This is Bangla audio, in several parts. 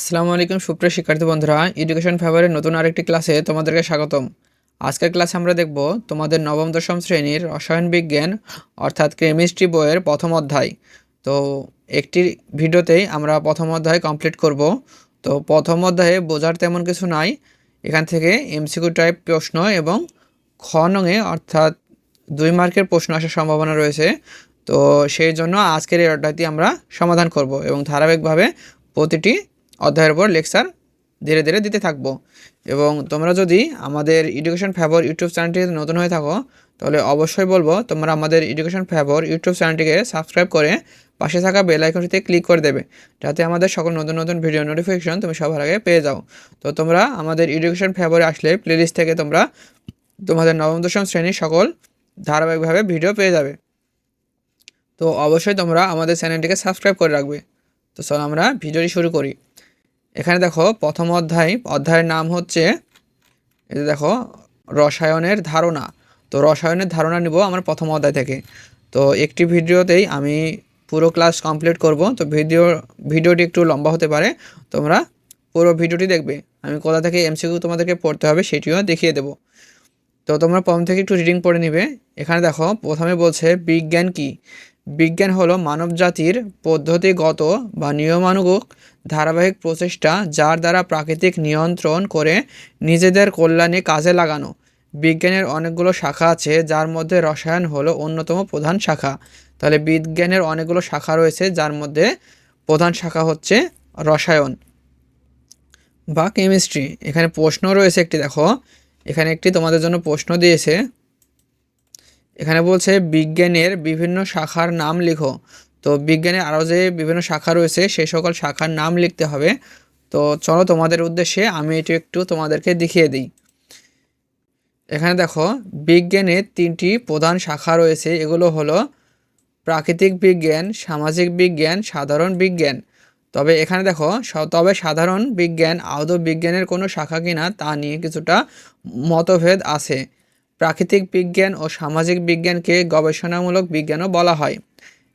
আসসালামু আলাইকুম, সুপ্রিয় শিক্ষার্থী বন্ধুরা। এডুকেশন ফেভারের নতুন আরেকটি ক্লাসে তোমাদেরকে স্বাগতম। আজকের ক্লাসে আমরা দেখব তোমাদের নবম, দশম শ্রেণির রসায়ন বিজ্ঞান, অর্থাৎ কেমিস্ট্রি বইয়ের প্রথম অধ্যায়। তো একটি ভিডিওতেই আমরা প্রথম অধ্যায় কমপ্লিট করব। তো প্রথম অধ্যায়ে বোঝার তেমন কিছু নাই। এখান থেকে এমসিকিউ টাইপ প্রশ্ন এবং খ অর্থাৎ দুই মার্কের প্রশ্ন আসার সম্ভাবনা রয়েছে। তো সেই জন্য আজকের এই অধ্যায়টি আমরা সমাধান করব এবং ধারাবাহিকভাবে প্রতিটি অধ্যায়ের উপর লেকচার ধীরে ধীরে দিতে থাকব। এবং তোমরা যদি আমাদের এডুকেশন ফেভর ইউটিউব চ্যানেলটি নতুন হয়ে থাকো, তাহলে অবশ্যই বলব, তোমরা আমাদের এডুকেশন ফেভর ইউটিউব চ্যানেলটিকে সাবস্ক্রাইব করে পাশে থাকা বেল আইকনটিতে ক্লিক করে দেবে। যাতে আমাদের সকল নতুন নতুন ভিডিও নোটিফিকেশন তুমি সবার আগে পেয়ে যাও। তো তোমরা আমাদের এডুকেশন ফেভরে আসলে প্লেলিস্ট থেকে তোমরা তোমাদের নবম, দশম শ্রেণির সকল ধারাবাহিকভাবে ভিডিও পেয়ে যাবে। তো অবশ্যই তোমরা আমাদের চ্যানেলটিকে সাবস্ক্রাইব করে রাখবে। তো চলো আমরা ভিডিওটি শুরু করি। এখানে দেখো প্রথম অধ্যায়, অধ্যায়ের নাম হচ্ছে, এই দেখো, রসায়নের ধারণা। তো রসায়নের ধারণা নিব আমার প্রথম অধ্যায় থেকে। তো একটি ভিডিওতেই আমি পুরো ক্লাস কমপ্লিট করব। তো ভিডিও, ভিডিওটি একটু লম্বা হতে পারে। তোমরা পুরো ভিডিওটি দেখবে। আমি কোথা থেকে এমসিকিউ তোমাদেরকে পড়তে হবে সেটিও দেখিয়ে দেবো। তো তোমরা প্রথম থেকে একটু রিডিং পড়ে নিবে। এখানে দেখো, প্রথমে বলছে, বিজ্ঞান কি? বিজ্ঞান হলো মানবজাতির পদ্ধতিগত বা নিয়মানুগ ধারাবাহিক প্রচেষ্টা যার দ্বারা প্রাকৃতিক নিয়ন্ত্রণ করে নিজেদের কল্যাণে কাজে লাগানো। বিজ্ঞানের অনেকগুলো শাখা আছে, যার মধ্যে রসায়ন হলো অন্যতম প্রধান শাখা। তাহলে বিজ্ঞানের অনেকগুলো শাখা রয়েছে, যার মধ্যে প্রধান শাখা হচ্ছে রসায়ন বা কেমিস্ট্রি। এখানে প্রশ্ন রয়েছে একটি, দেখো। এখানে একটি তোমাদের জন্য প্রশ্ন দিয়েছে। এখানে বলছে বিজ্ঞানের বিভিন্ন শাখার নাম লিখো। তো বিজ্ঞানের আরও যে বিভিন্ন শাখা রয়েছে সেই সকল শাখার নাম লিখতে হবে। তো চলো তোমাদের উদ্দেশ্যে আমি এটি একটু তোমাদেরকে দেখিয়ে দিই। এখানে দেখো বিজ্ঞানের তিনটি প্রধান শাখা রয়েছে। এগুলো হলো প্রাকৃতিক বিজ্ঞান, সামাজিক বিজ্ঞান, সাধারণ বিজ্ঞান। তবে এখানে দেখো তবে সাধারণ বিজ্ঞান, আদৌ বিজ্ঞানের কোনো শাখা কিনা তা নিয়ে কিছুটা মতভেদ আছে। প্রাকৃতিক বিজ্ঞান ও সামাজিক বিজ্ঞানকে গবেষণামূলক বিজ্ঞানও বলা হয়।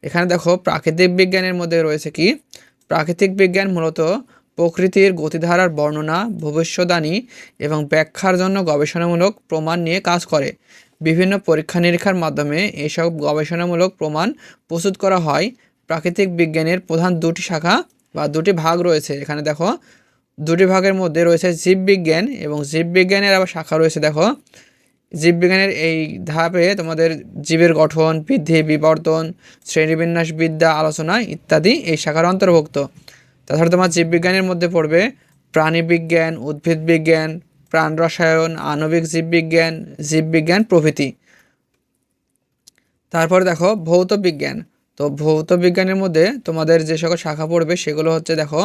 এখানে দেখো, প্রাকৃতিক বিজ্ঞানের মধ্যে রয়েছে কি? প্রাকৃতিক বিজ্ঞান মূলত প্রকৃতির গতিধারার বর্ণনা ভবিষ্যদানী এবং ব্যাখ্যার জন্য গবেষণামূলক প্রমাণ নিয়ে কাজ করে। বিভিন্ন পরীক্ষা নিরীক্ষার মাধ্যমে এসব গবেষণামূলক প্রমাণ প্রস্তুত করা হয়। প্রাকৃতিক বিজ্ঞানের প্রধান দুটি শাখা বা দুটি ভাগ রয়েছে। এখানে দেখো, দুটি ভাগের মধ্যে রয়েছে জীববিজ্ঞান এবং জীববিজ্ঞানের আবার শাখা রয়েছে দেখো। জীববিজ্ঞানের এই ধাপে তোমাদের জীবের গঠন, বৃদ্ধি, বিবর্তন শ্রেণীবিন্যাস বিদ্যা আলোচনা ইত্যাদি এই শাখার অন্তর্ভুক্ত। তাছাড়া তোমার জীববিজ্ঞানের মধ্যে পড়বে প্রাণীবিজ্ঞান উদ্ভিদ বিজ্ঞান প্রাণ রসায়ন আণবিক জীববিজ্ঞান জীববিজ্ঞান প্রভৃতি। তারপর দেখো ভৌত বিজ্ঞান তো ভৌত বিজ্ঞানের মধ্যে তোমাদের যে সকল শাখা পড়বে সেগুলো হচ্ছে দেখো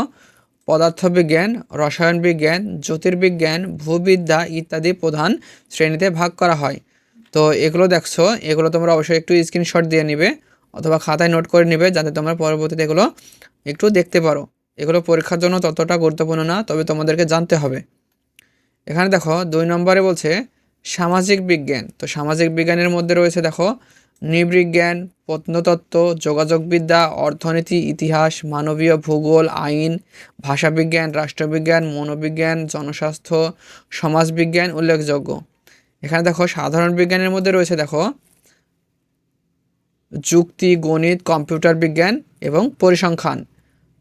পদার্থবিজ্ঞান রসায়ন বিজ্ঞান জ্যোতির্বিজ্ঞান, ভূবিদ্যা ইত্যাদি প্রধান শ্রেণীতে ভাগ করা হয়। তো এগুলো দেখছ, এগুলো তোমরা অবশ্যই একটু স্ক্রিনশট দিয়ে নিবে অথবা খাতায় নোট করে নিবে যাতে তোমরা পরবর্তীতে এগুলো একটু দেখতে পারো। এগুলো পরীক্ষার জন্য ততটা গুরুত্বপূর্ণ না, তবে তোমাদেরকে জানতে হবে। এখানে দেখো, দুই নম্বরে বলছে সামাজিক বিজ্ঞান। তো সামাজিক বিজ্ঞানের মধ্যে রয়েছে, দেখো নৃবিজ্ঞান, প্রত্নতত্ত্ব, যোগাযোগবিদ্যা, অর্থনীতি, ইতিহাস, মানবীয় ভূগোল, আইন, ভাষাবিজ্ঞান, রাষ্ট্রবিজ্ঞান, মনোবিজ্ঞান, জনস্বাস্থ্য, সমাজবিজ্ঞান উল্লেখযোগ্য। এখানে দেখো, সাধারণ বিজ্ঞানের মধ্যে রয়েছে দেখো, যুক্তি, গণিত, কম্পিউটার বিজ্ঞান এবং পরিসংখ্যান।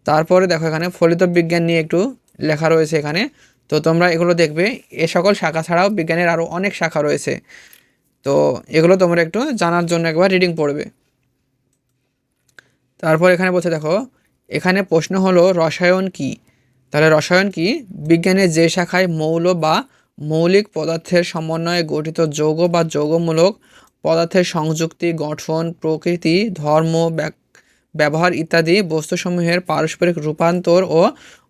তারপরে দেখো এখানে ফলিত বিজ্ঞান নিয়ে একটু লেখা রয়েছে এখানে। তো তোমরা এগুলো দেখবে। এ সকল শাখা ছাড়াও বিজ্ঞানের আরও অনেক শাখা রয়েছে। তো এগুলো তোমরা একটু জানার জন্য একবার রিডিং পড়বে। তারপর এখানে বলছে, দেখো, এখানে প্রশ্ন হলো, রসায়ন কি? তাহলে রসায়ন কি? বিজ্ঞানের যে শাখায় মৌল বা মৌলিক পদার্থের সমন্বয়ে গঠিত যৌগ বা যৌগমূলক পদার্থের সংযুক্তি, গঠন, প্রকৃতি, ধর্ম ব্যবহার ইত্যাদি বস্তুসমূহের পারস্পরিক রূপান্তর ও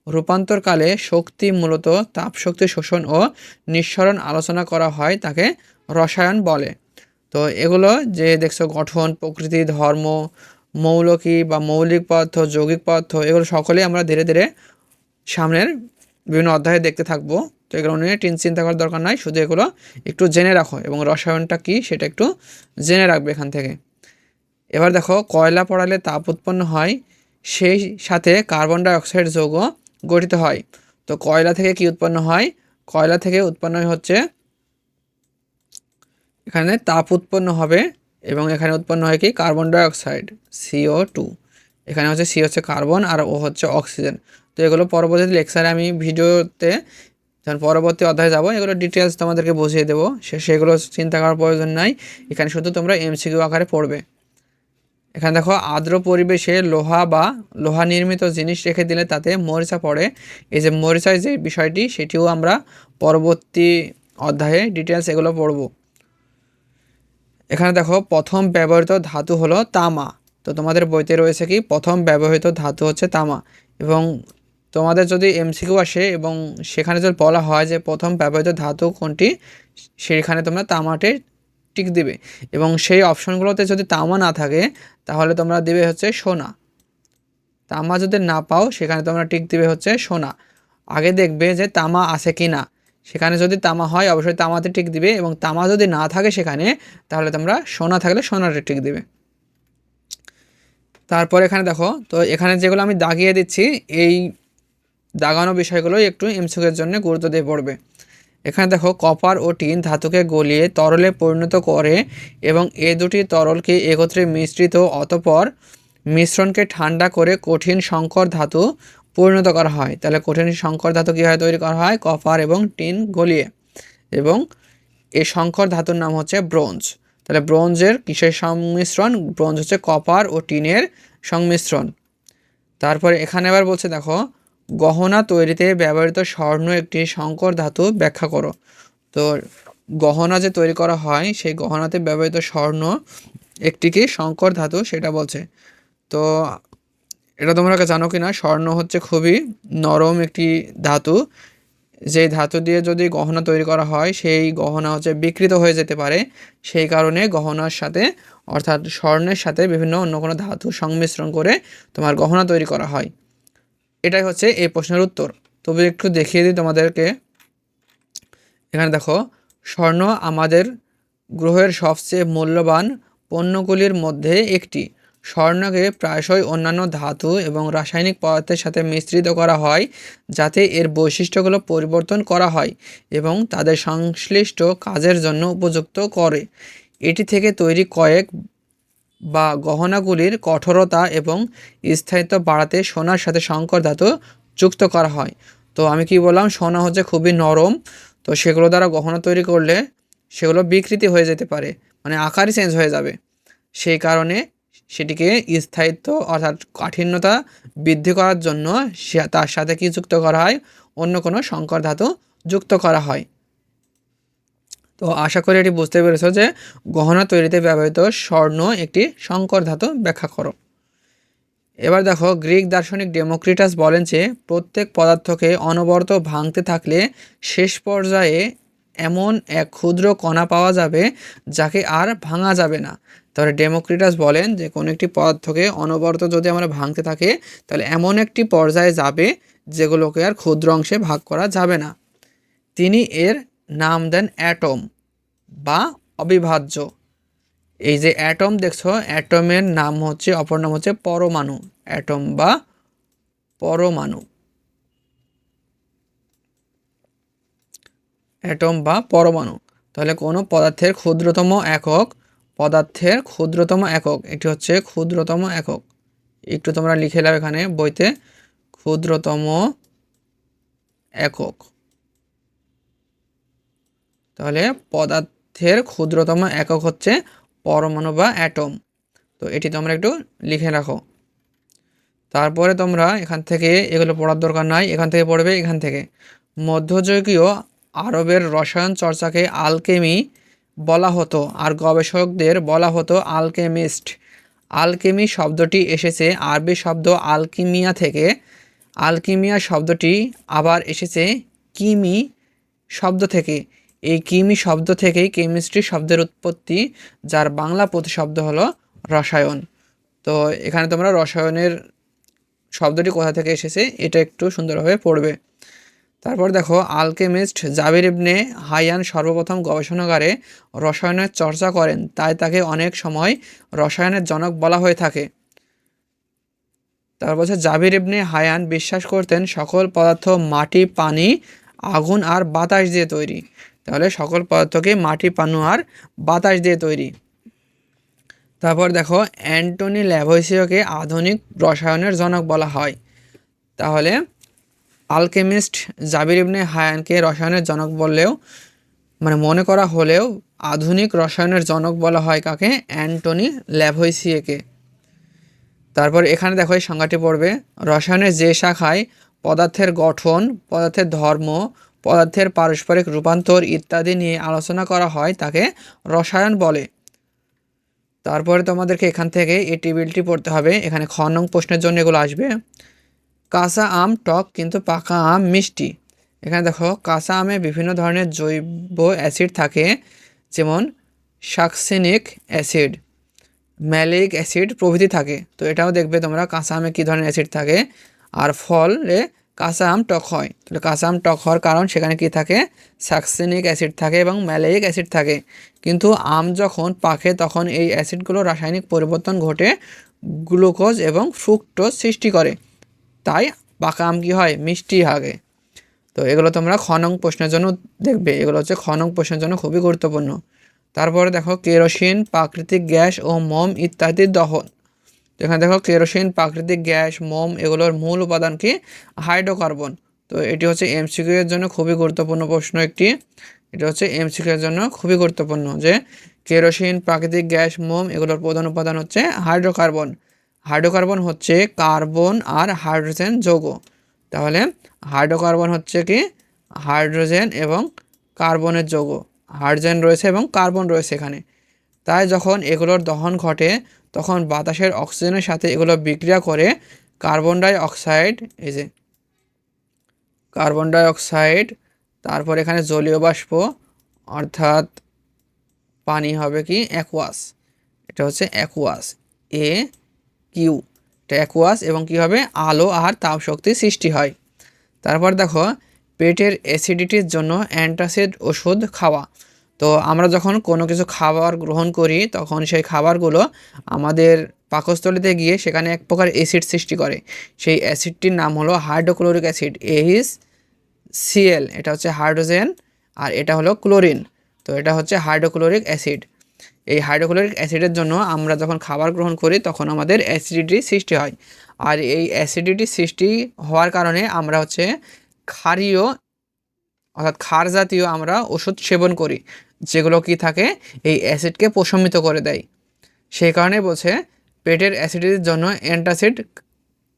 রূপান্তরকালে শক্তি মূলত তাপশক্তি শোষণ ও নিঃসরণ আলোচনা করা হয় তাকে রসায়ন বলে। তো এগুলো যে দেখছ গঠন, প্রকৃতি, ধর্ম, মৌলকী বা মৌলিক পদার্থ, যৌগিক পদার্থ, এগুলো সকলেই আমরা ধীরে ধীরে সামনের বিভিন্ন অধ্যায়ে দেখতে থাকব। তো এগুলো নিয়ে টিন চিন্তা করার দরকার নাই, শুধু এগুলো একটু জেনে রাখো এবং রসায়নটা কী সেটা একটু জেনে রাখবে এখান থেকে। এবার দেখো, কয়লা পড়ালে তাপ উৎপন্ন হয়, সেই সাথে কার্বন ডাইঅক্সাইড যৌগ গঠিত হয়। তো কয়লা থেকে কি উৎপন্ন হয়? কয়লা থেকে উৎপন্ন হচ্ছে এখানে তাপ উৎপন্ন হবে এবং এখানে উৎপন্ন হয় কি? কার্বন ডাইঅক্সাইড সিও টু এখানে হচ্ছে সি হচ্ছে কার্বন আর ও হচ্ছে অক্সিজেন তো এগুলো পরবর্তী লেকচারে আমি ভিডিওতে যখন পরবর্তী অধ্যায়ে যাব, এগুলো ডিটেলস তোমাদেরকে বুঝিয়ে দেবো। সে সেগুলো চিন্তা করার প্রয়োজন নাই। এখানে শুধু তোমরা এমসিকিউ আকারে পড়বে। এখানে দেখো, আর্দ্র পরিবেশে লোহা বা লোহা নির্মিত জিনিস রেখে দিলে তাতে মরিচা পড়ে। এই যে মরিচার যে বিষয়টি, সেটিও আমরা পরবর্তী অধ্যায়ে ডিটেলস এগুলো পড়ব। এখানে দেখো, প্রথম ব্যবহৃত ধাতু হলো তামা। তো তোমাদের বইতে রয়েছে কি, প্রথম ব্যবহৃত ধাতু হচ্ছে তামা। এবং তোমাদের যদি এমসিকিউ আসে এবং সেখানে যদি বলা হয় যে প্রথম ব্যবহৃত ধাতু কোনটি সেখানে তোমরা তামাটে টিক দিবে। এবং সেই অপশনগুলোতে যদি তামা না থাকে, তাহলে তোমরা দিবে হচ্ছে সোনা। তামা যদি না পাও, সেখানে তোমরা টিক দিবে হচ্ছে সোনা। আগে দেখবে যে তামা আছে কি না সেখানে যদি তামা হয়, অবশ্যই তামাতে টিক দিবে এবং তামা যদি না থাকে সেখানে, তাহলে তোমরা সোনা থাকলে সোনাতে টিক দিবে। তারপর এখানে দেখো, তো এখানে যেগুলো আমি দাগিয়ে দিচ্ছি, এই দাগানো বিষয়গুলোই একটু এমসিকের জন্য গুরুত্ব দিয়ে পড়বে। এখানে দেখো, কপার ও টিন ধাতুকে গলিয়ে তরলে পরিণত করে এবং এ দুটি তরলকে একত্রে মিশ্রিত অতপর মিশ্রণকে ঠান্ডা করে কঠিন সংকর ধাতু পরিণত করা হয়। তাহলে কঠিন সংকর ধাতু কীভাবে তৈরি করা হয়? কপার এবং টিন গলিয়ে। এবং এই সংকর ধাতুর নাম হচ্ছে ব্রোঞ্জ। তাহলে ব্রোঞ্জের কিসের সংমিশ্রণ? ব্রোঞ্জ হচ্ছে কপার ও টিনের সংমিশ্রণ। তারপরে এখানে এবার বলছে, দেখো, গহনা তৈরিতে ব্যবহৃত স্বর্ণ একটি সংকর ধাতু ব্যাখ্যা করো। তো গহনা যে তৈরি করা হয়, সেই গহনাতে ব্যবহৃত স্বর্ণ একটি কি? সংকর ধাতু, সেটা বলছে। তো এটা তোমরা জানো কি না স্বর্ণ হচ্ছে খুবই নরম একটি ধাতু। যেই ধাতু দিয়ে যদি গহনা তৈরি করা হয়, সেই গহনা হচ্ছে বিকৃত হয়ে যেতে পারে। সেই কারণে গহনার সাথে, অর্থাৎ স্বর্ণের সাথে বিভিন্ন অন্য কোনো ধাতু সংমিশ্রণ করে তোমার গহনা তৈরি করা হয়। এটাই হচ্ছে এই প্রশ্নের উত্তর। তবে একটু দেখিয়ে দিই তোমাদেরকে। এখানে দেখো, স্বর্ণ আমাদের গ্রহের সবচেয়ে মূল্যবান পণ্যগুলির মধ্যে একটি। স্বর্ণকে প্রায়শই অন্যান্য ধাতু এবং রাসায়নিক পদার্থের সাথে মিশ্রিত করা হয়, যাতে এর বৈশিষ্ট্যগুলো পরিবর্তন করা হয় এবং তাদের সংশ্লিষ্ট কাজের জন্য উপযুক্ত করে। এটি থেকে তৈরি কয়েক বা গহনাগুলির কঠোরতা এবং স্থায়িত্ব বাড়াতে সোনার সাথে শঙ্কর ধাতু যুক্ত করা হয়। তো আমি কি বললাম, সোনা হচ্ছে খুবই নরম। তো সেগুলো দ্বারা গহনা তৈরি করলে সেগুলো বিকৃতি হয়ে যেতে পারে মানে আকারই চেঞ্জ হয়ে যাবে। সেই কারণে সেটিকে স্থায়িত্ব অর্থাৎ কাঠিন্যতা বৃদ্ধি করার জন্য তার সাথে কি যুক্ত করা হয়? অন্য কোনো শঙ্কর ধাতু যুক্ত করা হয়। তো আশা করি এটি বুঝতে পেরেছ যে গহনা তৈরিতে ব্যবহৃত স্বর্ণ একটি শঙ্কর ধাতু ব্যাখ্যা করো। এবার দেখো, গ্রিক দার্শনিক ডেমোক্রিটাস বলেন যে প্রত্যেক পদার্থকে অনবরত ভাঙতে থাকলে শেষ পর্যায়ে এমন এক ক্ষুদ্র কণা পাওয়া যাবে যাকে আর ভাঙা যাবে না। তাহলে ডেমোক্রিটাস বলেন যে, কোনো একটি পদার্থকে অনবরত যদি আমরা ভাঙতে থাকে, তাহলে এমন একটি পর্যায়ে যাবে যেগুলোকে আর ক্ষুদ্র অংশে ভাগ করা যাবে না। তিনি এর নাম দেন অ্যাটম বা অবিভাজ্য। এই যে অ্যাটম দেখছ, অ্যাটমের নাম হচ্ছে, অপর নাম হচ্ছে পরমাণু, অ্যাটম বা পরমাণু। অ্যাটম বা পরমাণু। তাহলে কোনো পদার্থের ক্ষুদ্রতম একক পদার্থের ক্ষুদ্রতম একক। এটি হচ্ছে ক্ষুদ্রতম একক। একটু তোমরা লিখে নাও এখানে বইতে, ক্ষুদ্রতম একক। তাহলে পদার্থের ক্ষুদ্রতম একক হচ্ছে পরমাণু বা অ্যাটম। তো এটি তোমরা একটু লিখে রাখো। তারপরে তোমরা এখান থেকে এগুলো পড়ার দরকার নাই, এখান থেকে পড়বে এখান থেকে। মধ্যযুগীয় আরবের রসায়ন চর্চাকে আলকেমি বলা হতো আর গবেষকদের বলা হতো আলকেমিস্ট। আলকেমি শব্দটি এসেছে আরবি শব্দ আলকিমিয়া থেকে। আলকিমিয়া শব্দটি আবার এসেছে কিমি শব্দ থেকে। এই কিমি শব্দ থেকেই কেমিস্ট্রি শব্দের উৎপত্তি, যার বাংলা প্রতিশব্দ হলো রসায়ন। তো এখানে তোমরা রসায়নের শব্দটি কোথা থেকে এসেছে, এটা একটু সুন্দরভাবে পড়বে। তারপর দেখো আলকেমিস্ট জাবির ইবনে হাইয়ান সর্বপ্রথম গবেষণাগারে রসায়নের চর্চা করেন। তাই তাকে অনেক সময় রসায়নের জনক বলা হয়ে থাকে। তারপর হচ্ছে জাবির ইবনে হায়ান বিশ্বাস করতেন, সকল পদার্থ মাটি, পানি, আগুন আর বাতাস দিয়ে তৈরি। তাহলে সকল পদার্থকে মাটি, পানু আর বাতাস দিয়ে তৈরি। তারপর দেখো, অ্যান্টনি ল্যাভোসিওকে আধুনিক রসায়নের জনক বলা হয়। তাহলে আলকেমিস্ট জাবির ইবনে হায়ানকে রসায়নের জনক বললেও মানে মনে করা হলেও আধুনিক রসায়নের জনক বলা হয় কাকে? অ্যান্টনি ল্যাভোইসিয়েকে। তারপর এখানে দেখো এই সংজ্ঞাটি পড়বে, রসায়নের যে শাখায় পদার্থের গঠন, পদার্থের ধর্ম, পদার্থের পারস্পরিক রূপান্তর ইত্যাদি নিয়ে আলোচনা করা হয় তাকে রসায়ন বলে। তারপরে তোমাদেরকে এখান থেকে এই টেবিলটি পড়তে হবে। এখানে খ নং প্রশ্নের জন্য এগুলো আসবে। কাঁচা আম টক কিন্তু পাকা আম মিষ্টি। এখানে দেখো, কাঁচা আমে বিভিন্ন ধরনের জৈব অ্যাসিড থাকে, যেমন সাকসেনিক অ্যাসিড ম্যালিক অ্যাসিড প্রভৃতি থাকে। তো এটাও দেখবে তোমরা কাঁচা আমে কী ধরনের অ্যাসিড থাকে। আর ফলে কাঁচা আম টক হয়। তাহলে কাঁচা আম টক হওয়ার কারণ সেখানে কি থাকে? সাকসেনিক অ্যাসিড থাকে এবং ম্যালেইক অ্যাসিড থাকে। কিন্তু আম যখন পাকে, তখন এই অ্যাসিডগুলো রাসায়নিক পরিবর্তন ঘটে গ্লুকোজ এবং ফ্রুক্টোজ সৃষ্টি করে। তাই পাকা আম কী হয়? মিষ্টি হাগে। তো এগুলো তোমরা খনং প্রশ্নের জন্য দেখবে। এগুলো হচ্ছে খনং প্রশ্নের জন্য খুবই গুরুত্বপূর্ণ। তারপরে দেখো, কেরোসিন, প্রাকৃতিক গ্যাস ও মোম ইত্যাদির দহন। এখানে দেখো, কেরোসিন, প্রাকৃতিক গ্যাস, মোম এগুলোর মূল উপাদান কি? হাইড্রোকার্বন। তো এটি হচ্ছে এমসিকিউ এর জন্য খুবই গুরুত্বপূর্ণ প্রশ্ন একটি। এটা হচ্ছে এমসিকিউ এর জন্য খুবই গুরুত্বপূর্ণ যে, কেরোসিন, প্রাকৃতিক গ্যাস, মোম এগুলোর প্রধান উপাদান হচ্ছে হাইড্রোকার্বন। হাইড্রোকার্বন হচ্ছে কার্বন আর হাইড্রোজেন যৌগ। তাহলে হাইড্রোকার্বন হচ্ছে কি? হাইড্রোজেন এবং কার্বনের যৌগ। হাইড্রোজেন রয়েছে এবং কার্বন রয়েছে এখানে। তাই যখন এগুলোর দহন ঘটে, তখন বাতাসের অক্সিজেনের সাথে এগুলো বিক্রিয়া করে কার্বন ডাই অক্সাইড, এই যে কার্বন ডাই অক্সাইড, তারপর এখানে জলীয় বাষ্প, অর্থাৎ পানি হবে কি? অ্যাকোয়াস এটা হচ্ছে অ্যাকোয়াস এ কিউ। এটা অ্যাকোয়াস এবং কি হবে? আলো আর তাপ শক্তি সৃষ্টি হয়। তারপর দেখো, পেটের অ্যাসিডিটির জন্য অ্যান্টাসিড ওষুধ খাওয়া। তো আমরা যখন কোনো কিছু খাবার গ্রহণ করি, তখন সেই খাবারগুলো আমাদের পাকস্থলিতে গিয়ে সেখানে এক প্রকার অ্যাসিড সৃষ্টি করে। সেই অ্যাসিডটির নাম হলো হাইড্রোক্লোরিক অ্যাসিড এইচ সিএল এটা হচ্ছে হাইড্রোজেন আর এটা হলো ক্লোরিন তো এটা হচ্ছে হাইড্রোক্লোরিক অ্যাসিড এই হাইড্রোক্লোরিক অ্যাসিডের জন্য আমরা যখন খাবার গ্রহণ করি, তখন আমাদের অ্যাসিডিটি সৃষ্টি হয়। আর এই অ্যাসিডিটি সৃষ্টি হওয়ার কারণে আমরা হচ্ছে ক্ষারীয়, অর্থাৎ ক্ষার জাতীয় আমরা ওষুধ সেবন করি, যেগুলো কি থাকে, এই অ্যাসিডকে প্রশমিত করে দেয়। সেই কারণে বলছে পেটের অ্যাসিডিটির জন্য অ্যান্টাসিড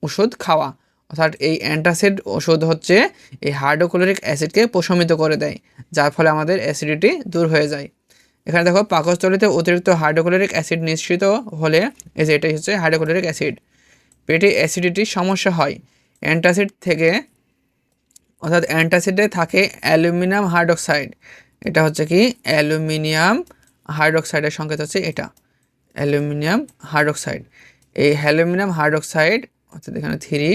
ওষুধ খাওয়া, অর্থাৎ এই অ্যান্টাসিড ওষুধ হচ্ছে এই হাইড্রোক্লোরিক অ্যাসিডকে প্রশমিত করে দেয়, যার ফলে আমাদের অ্যাসিডিটি দূর হয়ে যায়। এখানে দেখো পাকস্থলিতে অতিরিক্ত হাইড্রোক্লোরিক অ্যাসিড নিঃসৃত হলে এই যে এটাই হচ্ছে হাইড্রোক্লোরিক অ্যাসিড। পেটে অ্যাসিডিটির সমস্যা হয়। অ্যান্টাসিড থেকে, অর্থাৎ অ্যান্টাসিডে থাকে অ্যালুমিনিয়াম হাইড্রোক্সাইড। এটা হচ্ছে কি? অ্যালুমিনিয়াম হাইড্রোক্সাইডের সংকেত হচ্ছে এটা। Aluminium hydroxide. এই অ্যালুমিনিয়াম হাইড্রোক্সাইড, অর্থাৎ এখানে থ্রি,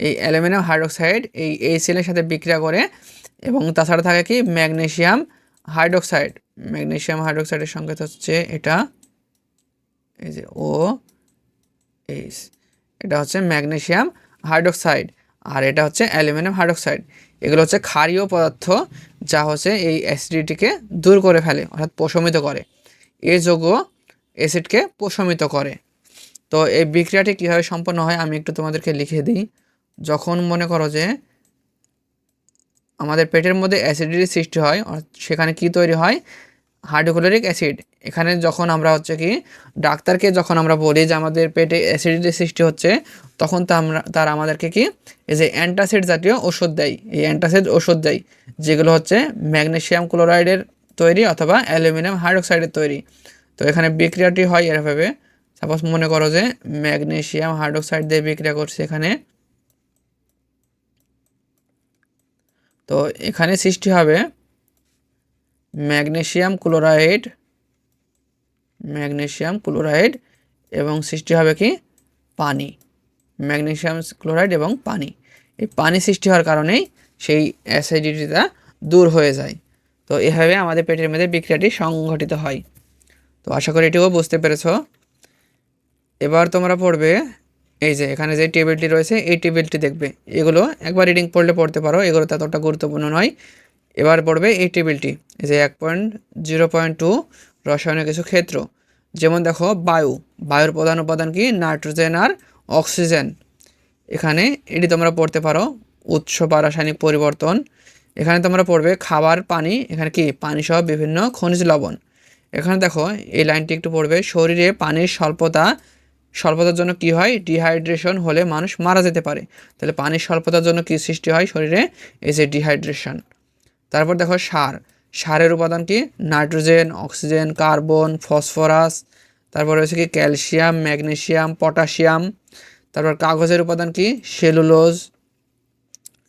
এই অ্যালুমিনিয়াম হাইড্রোক্সাইড এই এই সেলের সাথে বিক্রিয়া করে এবং তাছাড়া থাকে কি? ম্যাগনেশিয়াম হাইড্রোক্সাইড, ম্যাগনেশিয়াম হাইড্রোক্সাইডের সংকেত হচ্ছে এটা, এই যে ও এইচ এটা হচ্ছে ম্যাগনেশিয়াম হাইড্রোক্সাইড, আর এটা হচ্ছে অ্যালুমিনিয়াম হাইড্রোক্সাইড। এগুলো হচ্ছে ক্ষারীয় পদার্থ যা হচ্ছে এই অ্যাসিডিটিকে দূর করে ফেলে, অর্থাৎ প্রশমিত করে। এ যোগ অ্যাসিডকে প্রশমিত করে। তো এই বিক্রিয়াটি কীভাবে সম্পন্ন হয় আমি একটু তোমাদেরকে লিখে দিই। যখন মনে করো যে আমাদের পেটের মধ্যে অ্যাসিডিটি সৃষ্টি হয় সেখানে কি তৈরি হয়? Hydrochloric acid. এখানে যখন আমরা হচ্ছে কি, ডাক্তারকে যখন আমরা বলি যে আমাদের পেটে অ্যাসিডিটি সৃষ্টি হচ্ছে, তখন তা আমরা, তারা আমাদেরকে কি, এই যে অ্যান্টাসিড জাতীয় ওষুধ দেয়। এই অ্যান্টাসিড ওষুধ দেয়, যেগুলো হচ্ছে ম্যাগনেশিয়াম ক্লোরাইডের তৈরি অথবা অ্যালুমিনিয়াম হাইড্রোক্সাইডের তৈরি। তো এখানে বিক্রিয়াটি হয় এভাবে। সাপোজ মনে করো যে ম্যাগনেশিয়াম হাইড্রোক্সাইড দিয়ে বিক্রিয়া করছে এখানে। তো এখানে সৃষ্টি হবে ম্যাগনেশিয়াম ক্লোরাইড ম্যাগনেশিয়াম ক্লোরাইড এবং সৃষ্টি হবে কি? পানি। ম্যাগনেশিয়াম ক্লোরাইড এবং পানি। এই পানি সৃষ্টি হওয়ার কারণেই সেই অ্যাসিডিটিটা দূর হয়ে যায়। তো এভাবে আমাদের পেটের মধ্যে বিক্রিয়াটি সংঘটিত হয়। তো আশা করি এটিও বুঝতে পেরেছ। এবার তোমরা পড়বে এই যে এখানে যে টেবিলটি রয়েছে, এই টেবিলটি দেখবে। এগুলো একবার রিডিং পড়লে পড়তে পারো, এগুলো ততটা গুরুত্বপূর্ণ নয়। এবার পড়বে এই টেবিলটি এই যে এক পয়েন্ট জিরো পয়েন্ট টু রসায়নের কিছু ক্ষেত্র। যেমন দেখো, বায়ু। বায়ুর প্রধান উপাদান কি? নাইট্রোজেন আর অক্সিজেন। এখানে এটি তোমরা পড়তে পারো, উৎস বা রাসায়নিক পরিবর্তন। এখানে তোমরা পড়বে খাবার, পানি। এখানে কি? পানি সহ বিভিন্ন খনিজ লবণ। এখানে দেখো, এই লাইনটি একটু পড়বে, শরীরে পানির স্বল্পতা স্বল্পতার জন্য কি হয়? ডিহাইড্রেশন হলে মানুষ মারা যেতে পারে। তাহলে পানির স্বল্পতার জন্য কি সৃষ্টি হয়? শরীরে এই যে ডিহাইড্রেশন তারপর দেখো সার। সারের উপাদান কি? Nitrogen, oxygen, carbon, phosphorus. তারপর রয়েছে কি? Calcium magnesium potassium. তারপর কাগজের উপাদান কি? সেলুলোজ।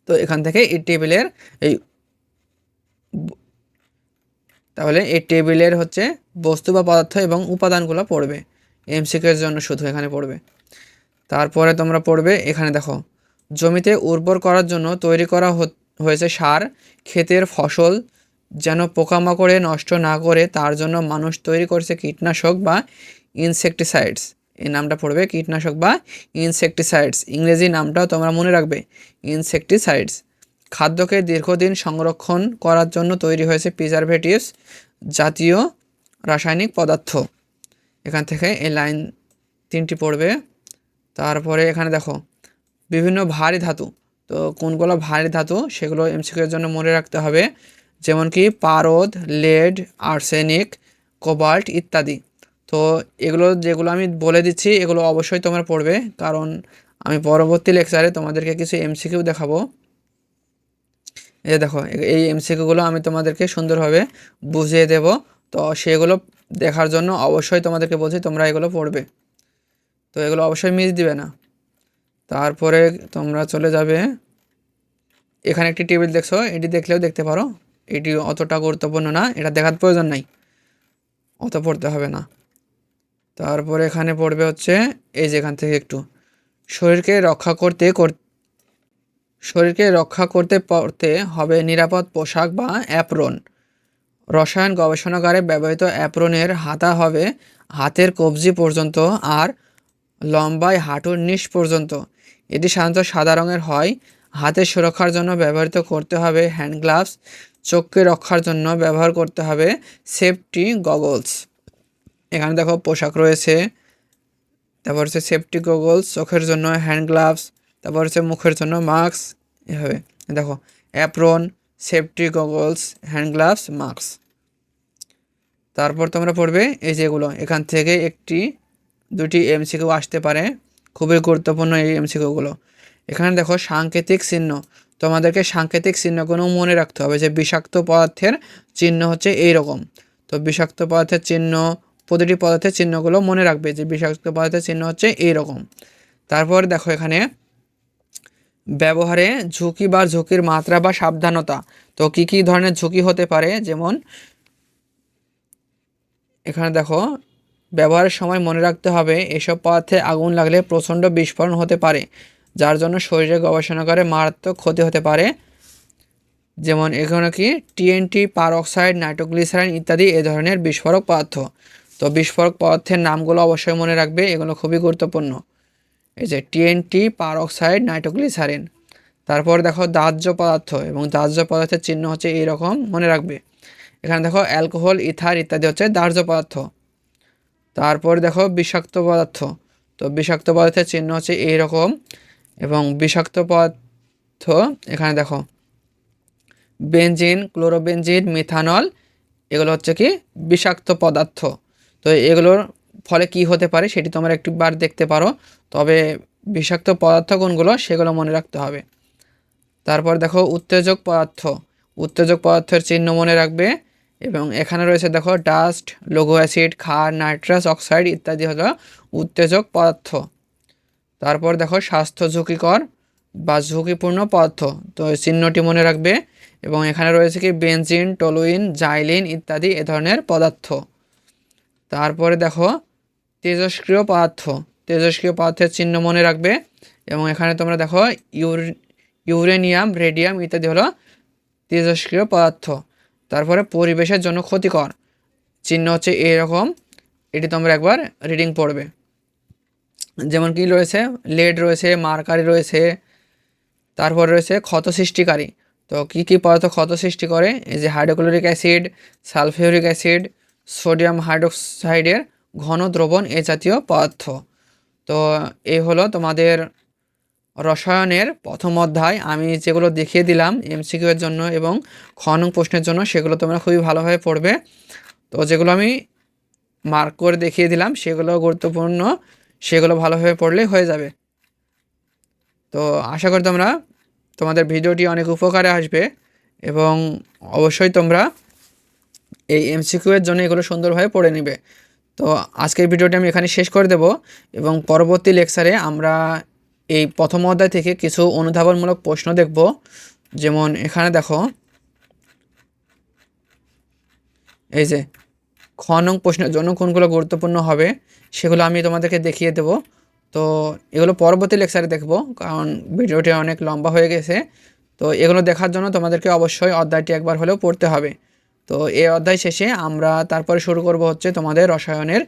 তো এখান থেকে এই টেবিলের এই তাহলে এই টেবিলের হচ্ছে বস্তু বা পদার্থ এবং উপাদানগুলো পড়বে। এমসিকের জন্য শুধু এখানে পড়বে। তারপরে তোমরা পড়বে এখানে দেখো, জমিতে উর্বর করার জন্য তৈরি করা হয়েছে সার, ক্ষেতের ফসল যেন পোকামাকড়ে নষ্ট না করে তার জন্য মানুষ তৈরি করছে কীটনাশক বা ইনসেকটিসাইডস এই নামটা পড়বে কীটনাশক বা ইনসেকটিসাইডস ইংরেজি নামটাও তোমরা মনে রাখবে ইনসেকটিসাইডস খাদ্যকে দীর্ঘদিন সংরক্ষণ করার জন্য তৈরি হয়েছে প্রিজারভেটিভস জাতীয় রাসায়নিক পদার্থ। এখান থেকে এই লাইন তিনটি পড়বে। তারপরে এখানে দেখো, বিভিন্ন ভারী ধাতু। তো কোনগুলো ভারী ধাতু, সেগুলো এমসিকিউর জন্য মনে রাখতে হবে। যেমন কি পারদ, লেড, আর্সেনিক, কোবাল্ট ইত্যাদি। তো এগুলো যেগুলো আমি বলে দিচ্ছি, এগুলো অবশ্যই তোমরা পড়বে। কারণ আমি পরবর্তী লেকচারে তোমাদেরকে কিছু এমসিকিউ দেখাবো। এই দেখো, এই এমসিকিউগুলো আমি তোমাদেরকে সুন্দরভাবে বুঝিয়ে দেব। তো সেগুলো দেখার জন্য অবশ্যই তোমাদেরকে বলছি তোমরা এগুলো পড়বে। তো এগুলো অবশ্যই মিস দিবে না। তারপরে তোমরা চলে যাবে। এখানে একটি টেবিল দেখছ, এটি দেখলেও দেখতে পারো। এটি অতটা গুরুত্বপূর্ণ না, এটা দেখার প্রয়োজন নাই। অত পড়তে হবে না। তারপরে এখানে পড়বে হচ্ছে, এই যে এখান থেকে একটু। শরীরকে রক্ষা করতে কর শরীরকে রক্ষা করতে পড়তে হবে নিরাপদ পোশাক বা অ্যাপ্রন রসায়ন গবেষণাগারে ব্যবহৃত অ্যাপ্রনের হাতা হবে হাতের কবজি পর্যন্ত আর লম্বায় হাঁটুর নিচ পর্যন্ত। এটি সাধারণত সাদা রঙের হয়। হাতের সুরক্ষার জন্য ব্যবহৃত করতে হবে হ্যান্ড গ্লাভস। চোখকে রক্ষার জন্য ব্যবহার করতে হবে সেফটি গগলস। এখানে দেখো পোশাক রয়েছে। তারপর হচ্ছে সেফটি গগলস, চোখের জন্য হ্যান্ড গ্লাভস, তারপর হচ্ছে মুখের জন্য মাস্ক, এভাবে। দেখো, apron safety goggles hand gloves mask তারপর তোমরা পড়বে এই যেগুলো এখান থেকে একটি, দুটি এমসিকিউ আসতে পারে। খুবই গুরুত্বপূর্ণ এই এমসিকিউগুলো এখানে দেখো সাংকেতিক চিহ্ন। তোমাদেরকে সাংকেতিক চিহ্নগুলো মনে রাখতে হবে যে বিষাক্ত পদার্থের চিহ্ন হচ্ছে এই রকম তো বিষাক্ত পদার্থের চিহ্ন, প্রতিটি পদার্থের চিহ্নগুলো মনে রাখবে যে বিষাক্ত পদার্থের চিহ্ন হচ্ছে এই রকম তারপর দেখো এখানে ব্যবহারে ঝুঁকি বা ঝুঁকির মাত্রা বা সাবধানতা। তো কি কি ধরনের ঝুঁকি হতে পারে? যেমন এখানে দেখো, ব্যবহারের সময় মনে রাখতে হবে, এসব পদার্থে আগুন লাগলে প্রচণ্ড বিস্ফোরণ হতে পারে, যার জন্য শরীরে গবেষণাগারে মারাত্মক ক্ষতি হতে পারে। যেমন এখানে কি টিএনটি পারঅক্সাইড নাইট্রোগ্লিসারাইন ইত্যাদি এ ধরনের বিস্ফোরক পদার্থ। তো বিস্ফোরক পদার্থের নামগুলো অবশ্যই মনে রাখবে, এগুলো খুবই গুরুত্বপূর্ণ। এই যে টিএনটি পারঅক্সাইড নাইট্রোগ্লিসারিন তারপর দেখো দাহ্য পদার্থ এবং দাহ্য পদার্থের চিহ্ন হচ্ছে এইরকম, মনে রাখবে। এখানে দেখো অ্যালকোহল ইথার ইত্যাদি হচ্ছে দাহ্য পদার্থ। তারপর দেখো বিষাক্ত পদার্থ। তো বিষাক্ত পদার্থের চিহ্ন হচ্ছে এইরকম এবং বিষাক্ত পদার্থ, এখানে দেখো বেঞ্জিন ক্লোরোবেঞ্জিন মিথানল এগুলো হচ্ছে কি বিষাক্ত পদার্থ। তো এগুলোর ফলে কি হতে পারে সেটি তোমরা একটিবার দেখতে পারো। তবে বিষাক্ত পদার্থ কোনগুলো সেগুলো মনে রাখতে হবে। তারপর দেখো উত্তেজক পদার্থ। উত্তেজক পদার্থের চিহ্ন মনে রাখবে এবং এখানে রয়েছে দেখো ডাস্ট লোগো অ্যাসিড খার নাইট্রাস, অক্সাইড ইত্যাদি হলো উত্তেজক পদার্থ। তারপর দেখো স্বাস্থ্য ঝুঁকিকর বা ঝুঁকিপূর্ণ পদার্থ। তো চিহ্নটি মনে রাখবে এবং এখানে রয়েছে কি বেনজিন, টলুইন, জাইলিন ইত্যাদি এ ধরনের পদার্থ। তারপরে দেখো তেজস্ক্রিয় পদার্থ তেজস্ক্রিয় পদার্থের চিহ্ন মনে রাখবে এবং এখানে তোমরা দেখো ইউরেনিয়াম, রেডিয়াম ইত্যাদি হলো তেজস্ক্রিয় পদার্থ তারপরে পরিবেশের জন্য ক্ষতিকর। চিহ্ন হচ্ছে এরকম, এটি তোমরা একবার রিডিং পড়বে। যেমন কি রয়েছে? লেড রয়েছে, মার্কারি রয়েছে, তারপর রয়েছে ক্ষত সৃষ্টিকারী। তো কী কী পদার্থ ক্ষত সৃষ্টি করে? এই যে hydrochloric acid, sulphuric acid, sodium হাইড্রোক্সাইডের ঘন দ্রবণ এ জাতীয় পদার্থ। তো এই হলো তোমাদের রসায়নের প্রথম অধ্যায়। আমি যেগুলো দেখিয়ে দিলাম এমসিকিউ এর জন্য এবং খনন প্রশ্নের জন্য, সেগুলো তোমরা খুবই ভালোভাবে পড়বে। তো যেগুলো আমি মার্ক করে দেখিয়ে দিলাম, সেগুলো গুরুত্বপূর্ণ, সেগুলো ভালোভাবে পড়লেই হয়ে যাবে। তো আশা করি তোমরা তোমাদের ভিডিওটি অনেক উপকারে আসবে এবং অবশ্যই তোমরা এই এমসিকিউ এর জন্য এগুলো সুন্দরভাবে পড়ে নেবে। তো আজকের ভিডিওটি আমি এখানে শেষ করে দেব এবং পরবর্তী লেকচারে আমরা এই প্রথম অধ্যায় থেকে কিছু অনুধাবনমূলক প্রশ্ন দেখব। যেমন এখানে দেখো, এই যে খ নং প্রশ্নের জন্য কোনগুলো গুরুত্বপূর্ণ হবে সেগুলো আমি তোমাদেরকে দেখিয়ে দেব। তো এগুলো পরবর্তী লেকচারে দেখব, কারণ ভিডিওটি অনেক লম্বা হয়ে গেছে। তো এগুলো দেখার জন্য তোমাদেরকে অবশ্যই অধ্যায়টি একবার হলেও পড়তে হবে। তো এই অধ্যায় শেষে আমরা তারপরে শুরু করব হচ্ছে তোমাদের রসায়নের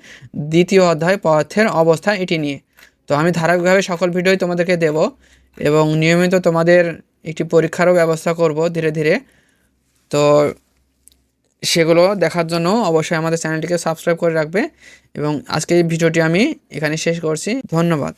দ্বিতীয় অধ্যায় পদার্থের অবস্থা এটি নিয়ে। তো আমি ধারাবাহিকভাবে সকল ভিডিওই তোমাদেরকে দেব এবং নিয়মিত তোমাদের একটি পরীক্ষারও ব্যবস্থা করব ধীরে ধীরে। তো সেগুলো দেখার জন্য অবশ্যই আমাদের চ্যানেলটিকে সাবস্ক্রাইব করে রাখবে এবং আজকে এই ভিডিওটি আমি এখানে শেষ করছি। ধন্যবাদ।